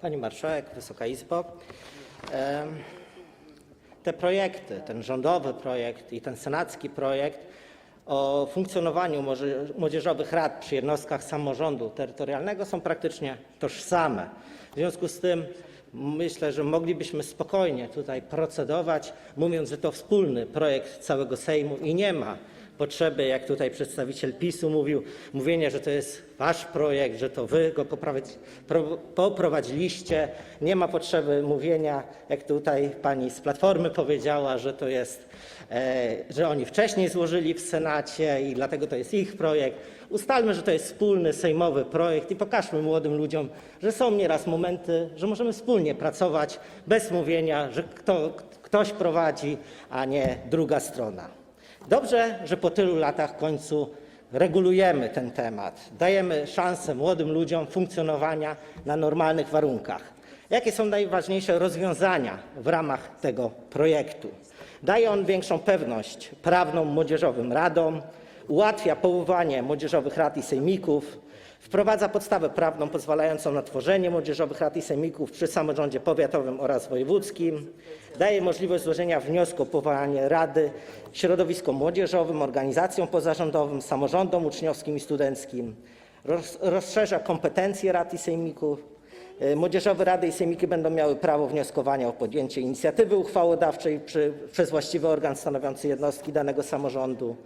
Pani Marszałek, Wysoka Izbo. Te projekty, ten rządowy projekt i ten senacki projekt o funkcjonowaniu młodzie- młodzieżowych rad przy jednostkach samorządu terytorialnego są praktycznie tożsame. W związku z tym myślę, że moglibyśmy spokojnie tutaj procedować, mówiąc, że to wspólny projekt całego Sejmu i nie ma potrzeby, jak tutaj przedstawiciel PiSu mówił, mówienia, że to jest wasz projekt, że to wy go poprowadziliście. Nie ma potrzeby mówienia, jak tutaj pani z Platformy powiedziała, że to jest, e, że oni wcześniej złożyli w Senacie i dlatego to jest ich projekt. Ustalmy, że to jest wspólny sejmowy projekt i pokażmy młodym ludziom, że są nieraz momenty, że możemy wspólnie pracować bez mówienia, że kto, ktoś prowadzi, a nie druga strona. Dobrze, że po tylu latach w końcu regulujemy ten temat, dajemy szansę młodym ludziom funkcjonowania na normalnych warunkach. Jakie są najważniejsze rozwiązania w ramach tego projektu? Daje on większą pewność prawną młodzieżowym radom, ułatwia powoływanie młodzieżowych rad i sejmików, wprowadza podstawę prawną pozwalającą na tworzenie młodzieżowych rad i sejmików przy samorządzie powiatowym oraz wojewódzkim, daje możliwość złożenia wniosku o powołanie rady środowiskom młodzieżowym, organizacjom pozarządowym, samorządom uczniowskim i studenckim, roz, rozszerza kompetencje rad i sejmików, E, Młodzieżowe rady i sejmiki będą miały prawo wnioskowania o podjęcie inicjatywy uchwałodawczej przy, przez właściwy organ stanowiący jednostki danego samorządu.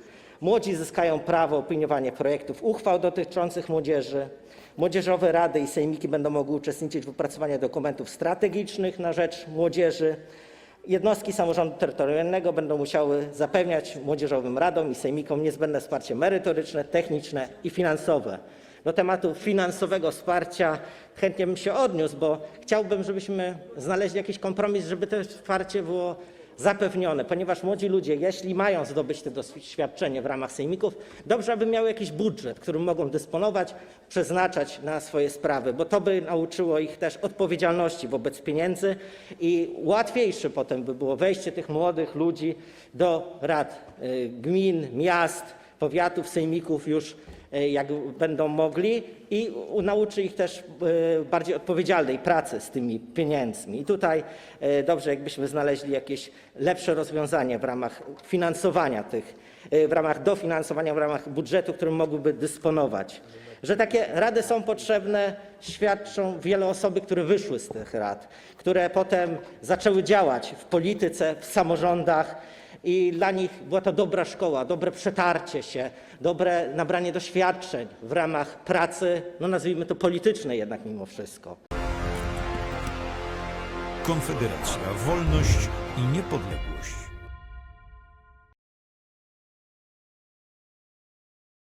Młodzi zyskają prawo opiniowania projektów uchwał dotyczących młodzieży. Młodzieżowe rady i sejmiki będą mogły uczestniczyć w wypracowaniu dokumentów strategicznych na rzecz młodzieży. Jednostki samorządu terytorialnego będą musiały zapewniać młodzieżowym radom i sejmikom niezbędne wsparcie merytoryczne, techniczne i finansowe. Do tematu finansowego wsparcia chętnie bym się odniósł, bo chciałbym, żebyśmy znaleźli jakiś kompromis, żeby to wsparcie było zapewnione, ponieważ młodzi ludzie, jeśli mają zdobyć to doświadczenie w ramach sejmików, dobrze, aby miały jakiś budżet, którym mogą dysponować, przeznaczać na swoje sprawy, bo to by nauczyło ich też odpowiedzialności wobec pieniędzy i łatwiejsze potem by było wejście tych młodych ludzi do rad y, gmin, miast, powiatów, sejmików już jak będą mogli i nauczy ich też y, bardziej odpowiedzialnej pracy z tymi pieniędzmi. I tutaj y, dobrze, jakbyśmy znaleźli jakieś lepsze rozwiązanie w ramach finansowania tych, w ramach dofinansowania, w ramach budżetu, którym mogłyby dysponować. Że takie rady są potrzebne, świadczą wiele osoby, które wyszły z tych rad, które potem zaczęły działać w polityce, w samorządach i dla nich była to dobra szkoła, dobre przetarcie się, dobre nabranie doświadczeń w ramach pracy, no nazwijmy to politycznej jednak mimo wszystko. Konfederacja, wolność i niepodległość.